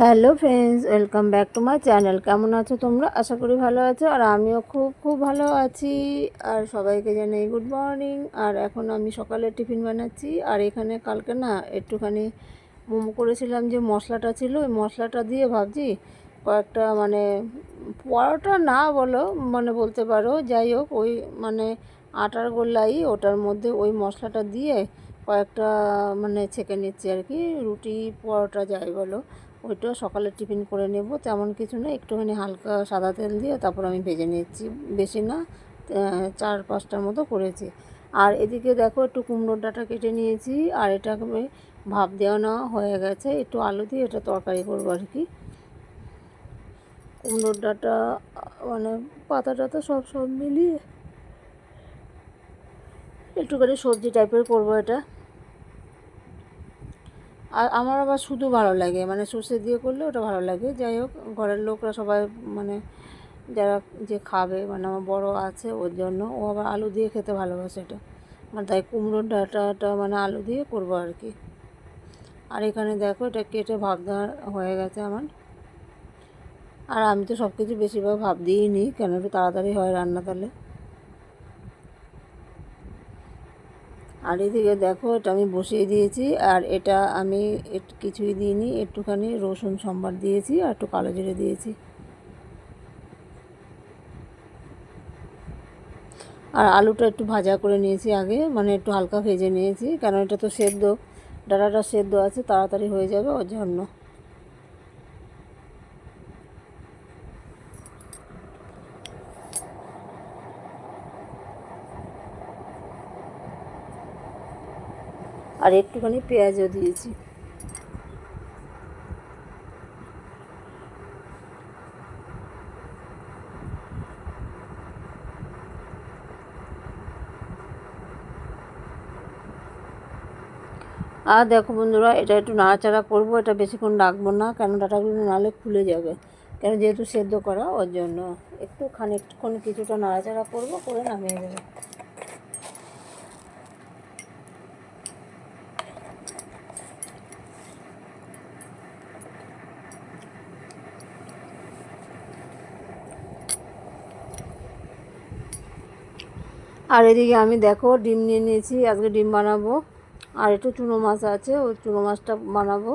Hello friends, welcome back to my channel. কেমন আছো তোমরা? আশা করি ভালো আছো, আর আমিও খুব খুব ভালো আছি। আর সবাইকে জানাই গুড মর্নিং আর এখন আমি সকালে টিফিন বানাচ্ছি। আর এখানে কালকে না একটুখানি মোমো করেছিলাম যে মশলাটা ছিল, ওই মশলাটা দিয়ে ভাবছি কয়েকটা মানে পরোটা না বলো মানে বলতে পারো, যাই হোক, ওই মানে আটার গোল্লাই, ওটার মধ্যে ওই মশলাটা দিয়ে কয়েকটা মানে ছেঁকে নিচ্ছি আর কি, রুটি, পরোটা যাই বলো। ওইটা সকালে টিফিন করে নেব, তেমন কিছু না। একটুখানি হালকা সাদা তেল দিয়ে তারপর আমি ভেজে নিচ্ছি বেশি না চার পাঁচটার মতো করেছি। আর এদিকে দেখো একটু কুমড়োর ডাঁটা কেটে নিয়েছি, আর এটা আমি ভাপ দেওয়া নেওয়া হয়ে গেছে। একটু আলু দিয়ে এটা তরকারি করব আর কি। কুমড়োর ডাঁটা মানে পাতা টাতা সব সব মিলিয়ে একটুখানি সবজি টাইপের করব এটা। আর আমার আবার শুধু ভালো লাগে মানে সর্ষে দিয়ে করলে ওটা ভালো লাগে। যাই হোক, ঘরের লোকরা সবাই মানে যারা যে খাবে মানে আমার বড় আছে ওর জন্য, ও আবার আলু দিয়ে খেতে ভালোবাসে এটা। মানে তাই কুমড়োর ডাঁটাটা মানে আলু দিয়ে করব আর কি। আর এখানে দেখো, এটা কেটে ভাব হয়ে গেছে আমার। আর আমি তো সব কিছু বেশিরভাগ ভাব দিয়েই নিই কেন একটু তাড়াতাড়ি হয় রান্না তাহলে। আর এদিকে দেখো, এটা আমি বসিয়ে দিয়েছি। আর এটা আমি কিছুই দিইনি, একটুখানি রসুন সম্বার দিয়েছি আর একটু কালো জিরে দিয়েছি। আর আলুটা একটু ভাজা করে নিয়েছি আগে মানে একটু হালকা ভেজে নিয়েছি কারণ এটা তো সেদ্ধ, ডাটাটা সেদ্ধ আছে, তাড়াতাড়ি হয়ে যাবে ওর জন্য। আর একটুখানি পেঁয়াজও দিয়েছি। আর দেখো বন্ধুরা, এটা একটু নাড়াচাড়া করব, এটা বেশিক্ষণ রাখব না, কেন ডাটাগুলো নাহলে খুলে যাবে। কেন যেহেতু সেদ্ধ করা, ওর জন্য একটু খানিকক্ষণ কিছুটা নাড়াচাড়া করব, করে নামিয়ে দেবো। আর এদিকে আমি দেখো ডিম নিয়ে নিয়েছি, আজকে ডিম বানাবো। আর একটু চুনো মাছ আছে, ওই চুনো মাছটা বানাবো।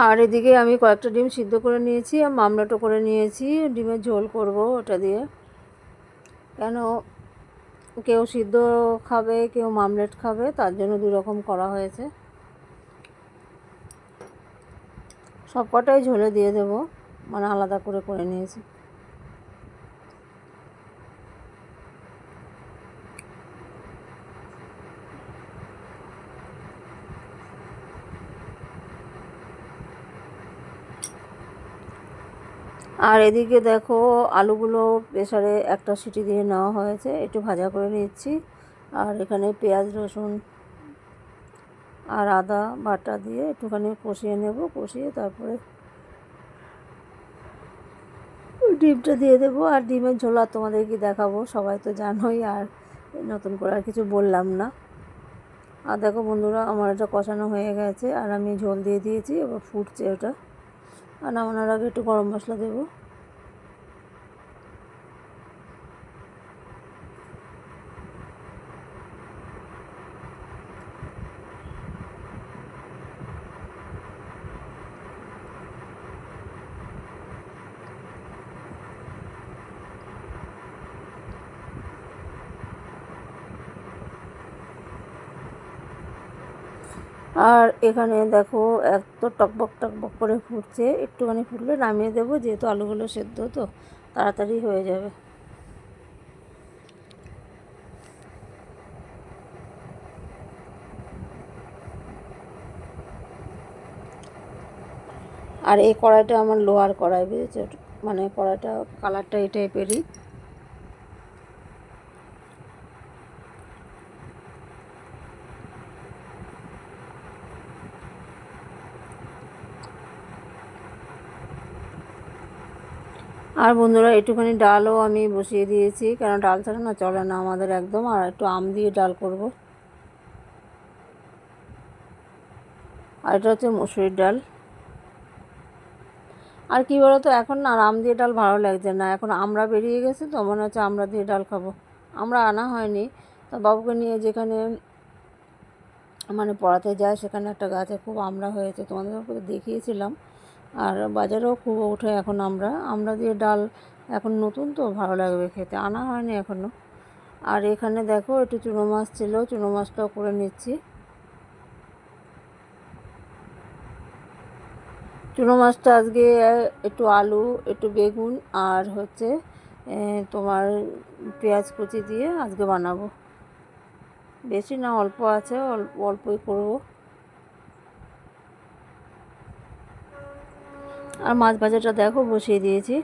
আর এদিকে আমি কয়েকটা ডিম সিদ্ধ করে নিয়েছি, আর মামলাটো করে নিয়েছি। ডিমের ঝোল করব ওটা দিয়ে। কেন? কেউ সিদ্ধ খাবে, কেউ মামলেট খাবে, তার জন্য দু রকম করা হয়েছে। সব কটাই ঝোলে দিয়ে দেবো মানে আলাদা করে করে নিয়েছি। আর এদিকে দেখো আলুগুলো প্রেসারে একটা সিটি দিয়ে নেওয়া হয়েছে, একটু ভাজা করে নিচ্ছি। আর এখানে পেঁয়াজ, রসুন আর আদা বাটা দিয়ে একটুখানি কষিয়ে নেব, কষিয়ে তারপরে ডিমটা দিয়ে দেবো। আর ডিমের ঝোল আর তোমাদেরকে দেখাবো, সবাই তো জানোই আর নতুন করে আর কিছু বললাম না। আর দেখো বন্ধুরা, আমার এটা কষানো হয়ে গেছে আর আমি ঝোল দিয়ে দিয়েছি, এবার ফুটছে ওটা। আর নামানোর আগে একটু গরম মশলা দেবো। আর এখানে দেখো এত টকবক টকবক করে ফুটছে, একটুখানি ফুটলে নামিয়ে দেবো, যেহেতু আলুগুলো সেদ্ধ তো, তাড়াতাড়ি হয়ে যাবে। আর এই কড়াইটা আমার লোহার কড়াই, বুঝেছ? মানে কড়াইটা কালারটা এই টাইপেরই আর বন্ধুরা, একটুখানি ডালও আমি বসিয়ে দিয়েছি, কেন ডাল ছাড়া না চলে না আমাদের একদম, আর একটু আম দিয়ে ডাল করব। আর এটা হচ্ছে মুসুরির ডাল। আর কি বলতো, এখন না আম দিয়ে ডাল ভালো লাগছে না, এখন আমরা বেরিয়ে গেছে তো, মনে হচ্ছে আমরা দিয়ে ডাল খাব। আমরা আনা হয়নি, তো বাবুকে নিয়ে যেখানে মানে পড়াতে যায়, সেখানে একটা গাছে খুব আমরা হয়েছে, তোমাদের দেখিয়েছিলাম। আর বাজারেও খুব ওঠে এখন আমরা। আমরা দিয়ে ডাল এখন নতুন তো, ভালো লাগবে খেতে। আনা হয়নি এখনও আর এখানে দেখো, একটু চুনো মাছ ছিল, চুনো মাছটাও করে নিচ্ছি। চুনো মাছটা আজকে একটু আলু, একটু বেগুন আর হচ্ছে তোমার পেঁয়াজ কুচি দিয়ে আজকে বানাবো। বেশি না, অল্প আছে অল্প অল্পই করব। আর মাছ ভাজাটা দেখো, বসিয়ে দিয়েছি।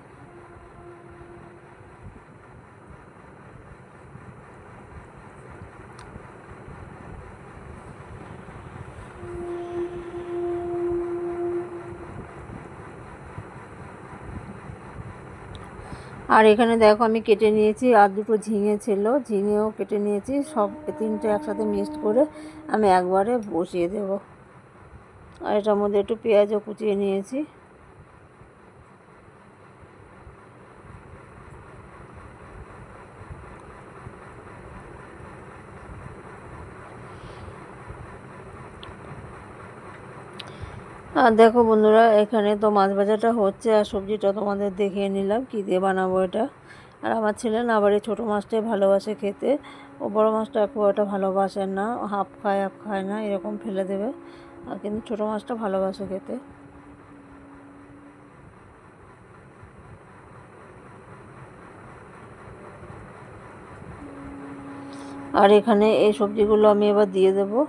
আর এখানে দেখো, আমি কেটে নিয়েছি, আর দুটো ঝিঙে ছিল। ঝিঙেও কেটে নিয়েছি, সব তিনটে একসাথে মিক্সড করে আমি একবারে বসিয়ে দেব। আর এটার মধ্যে একটু পেঁয়াজও কুচিয়ে নিয়েছি। আর দেখো বন্ধুরা, এখানে তো মাছ ভাজাটা হচ্ছে আর সবজিটা তোমাদের দেখিয়ে নিলাম কী দিয়ে বানাবো এটা। আর আমার ছেলে না আবার এই ছোটো মাছটাই ভালোবাসে খেতে। ও বড়ো মাছটা খুব একটা ভালোবাসে না হাফ খায় হাফ খায় না, এরকম ফেলে দেবে। আর কিন্তু ছোটো মাছটা ভালোবাসে খেতে। আর এখানে এই সবজিগুলো আমি এবার দিয়ে দেবো।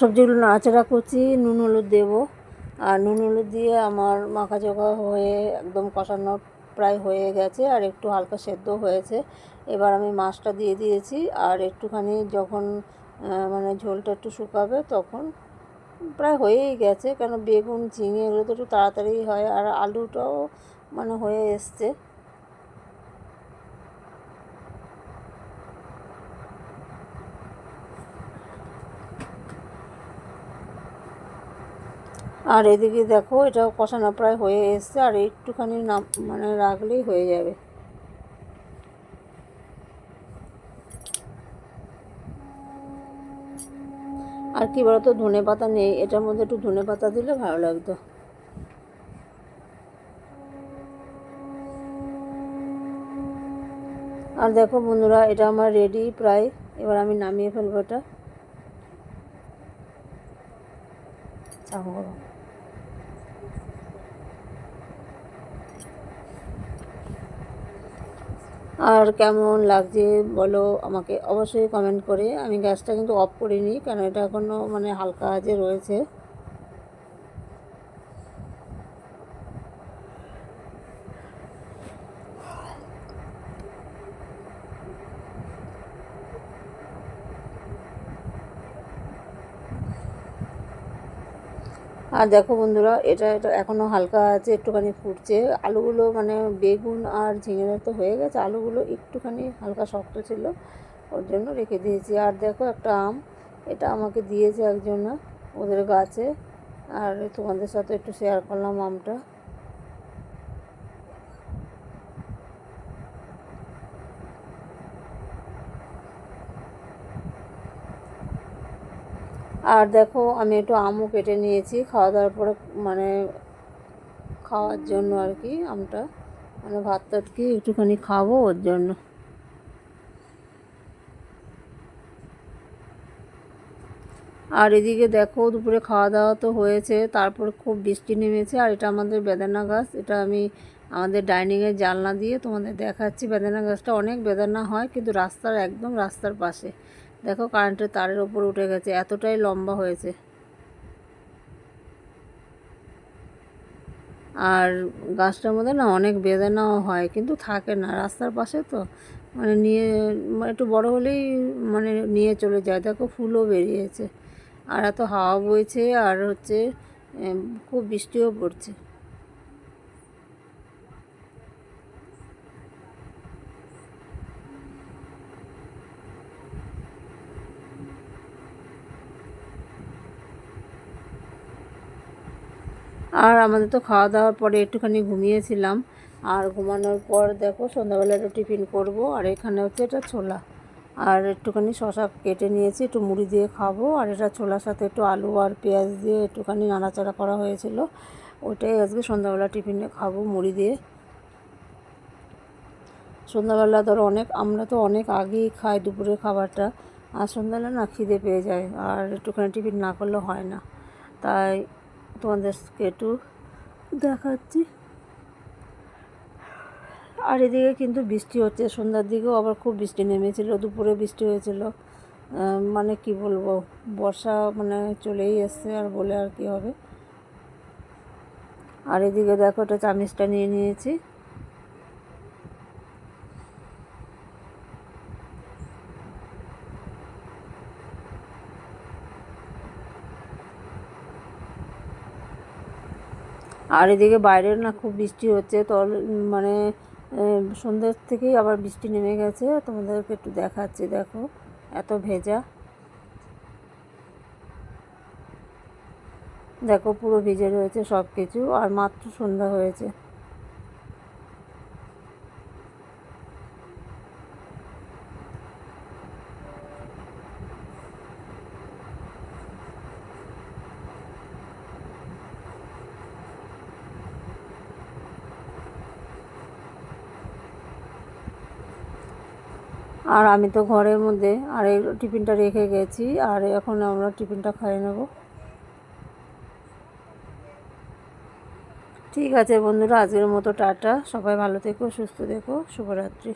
সবজিগুলো নাড়াচাড়া করছি, নুন, হলুদ দেবো। আর নুন, হলুদ দিয়ে আমার মাখা চোখা হয়ে একদম কষানো প্রায় হয়ে গেছে আর একটু হালকা সেদ্ধ হয়েছে। এবার আমি মাছটা দিয়ে দিয়েছি আর একটুখানি যখন মানে ঝোলটা একটু শুকাবে তখন প্রায় হয়েই গেছে। কেন বেগুন, ঝিঙে এগুলো তো একটু তাড়াতাড়ি হয় আর আলুটাও মানে হয়ে এসছে। আর এদিকে দেখো এটা কষানো প্রায় হয়ে এসছে, আর একটুখানি নাম মানে রাখলেই হয়ে যাবে। আর কি বলতো, ধনে পাতা নেই, এটার মধ্যে একটু ধনে পাতা দিলে ভালো লাগতো। আর দেখো বন্ধুরা, এটা আমার রেডি প্রায়, এবার আমি নামিয়ে ফেলব এটা। চাঙ্গো আর কেমন লাগছে বলো আমাকে অবশ্যই কমেন্ট করে। আমি গ্যাসটা কিন্তু অফ করিনি, কেন এটা এখনও মানে হালকা যে রয়েছে। আর দেখো বন্ধুরা, এটা এটা এখনও হালকা আছে, একটুখানি ফুটছে। আলুগুলো মানে বেগুন আর ঝিঙেটা তো হয়ে গেছে, আলুগুলো একটুখানি হালকা শক্ত ছিল, ওর জন্য রেখে দিয়েছি। আর দেখো একটা আম, এটা আমাকে দিয়েছে একজন ওদের গাছে, আর তোমাদের সাথে একটু শেয়ার করলাম আমটা। আর দেখো, আমি একটু আমও কেটে নিয়েছি খাওয়া দাওয়ার পরে মানে খাওয়ার জন্য আর কি আমটা। মানে ভাত টাতকে একটুখানি খাব ওর জন্য। আর এদিকে দেখো, দুপুরে খাওয়া দাওয়া তো হয়েছে, তারপর খুব বৃষ্টি নেমেছে, আর এটা আমাদের বেদানা গাছ, এটা আমি আমাদের ডাইনিংয়ের জানলা দিয়ে তোমাদের দেখাচ্ছি। বেদানা গাছটা অনেক বেদানা হয়, কিন্তু রাস্তার একদম রাস্তার পাশে। দেখো কারেন্টের তারের ওপর উঠে গেছে, এতটাই লম্বা হয়েছে। আর গাছটার মধ্যে না অনেক বেদানাও হয়, কিন্তু থাকে না। রাস্তার পাশে তো মানে নিয়ে মানে একটু বড় হলেই মানে নিয়ে চলে যায়। দেখো ফুলও বেরিয়েছে। আর এত হাওয়া বইছে, আর হচ্ছে খুব বৃষ্টিও পড়ছে। আর আমাদের তো খাওয়া দাওয়ার পরে একটুখানি ঘুমিয়েছিলাম। আর ঘুমানোর পর দেখো সন্ধ্যাবেলা একটু টিফিন করব, আর এখানে হচ্ছে এটা ছোলা। আর একটুখানি শশা কেটে নিয়েছি, একটু মুড়ি দিয়ে খাব। আর এটা ছোলার সাথে একটু আলু আর পেঁয়াজ দিয়ে একটুখানি নাড়াচাড়া করা হয়েছিল। ওটাই আজকে সন্ধ্যাবেলা টিফিনে খাব মুড়ি দিয়ে। সন্ধ্যাবেলা ধরো অনেক, আমরা তো অনেক আগেই খাই দুপুরের খাবারটা। আর সন্ধ্যাবেলা না খিদে পেয়ে যায়, আর একটুখানি টিফিন না করলে হয় না। তাই তোমাদেরকে একটু দেখাচ্ছি। আর এদিকে কিন্তু বৃষ্টি হচ্ছে, সন্ধ্যার দিকেও আবার খুব বৃষ্টি নেমেছিল দুপুরে বৃষ্টি হয়েছিল। মানে কি বলব, বর্ষা মানে চলেই এসছে, আর বলে আর কি হবে। আর এদিকে দেখো একটা চামিচটা নিয়ে নিয়েছি। আর এদিকে বাইরে না খুব বৃষ্টি হচ্ছে। তল মানে সন্ধ্যের থেকেই আবার বৃষ্টি নেমে গেছে। তোমাদেরকে একটু দেখাচ্ছি, দেখো, এত ভেজা। দেখো পুরো ভিজে রয়েছে সব কিছু আর মাত্র সন্ধ্যা হয়েছে। আর আমি তো ঘরের মধ্যে, আর এই টিফিনটা রেখে গেছি, আর এখন আমরা টিফিনটা খাই নেব। ঠিক আছে বন্ধুরা, আজকের মতো টাটা। সবাই ভালো থেকো, সুস্থ দেখো শুভরাত্রি।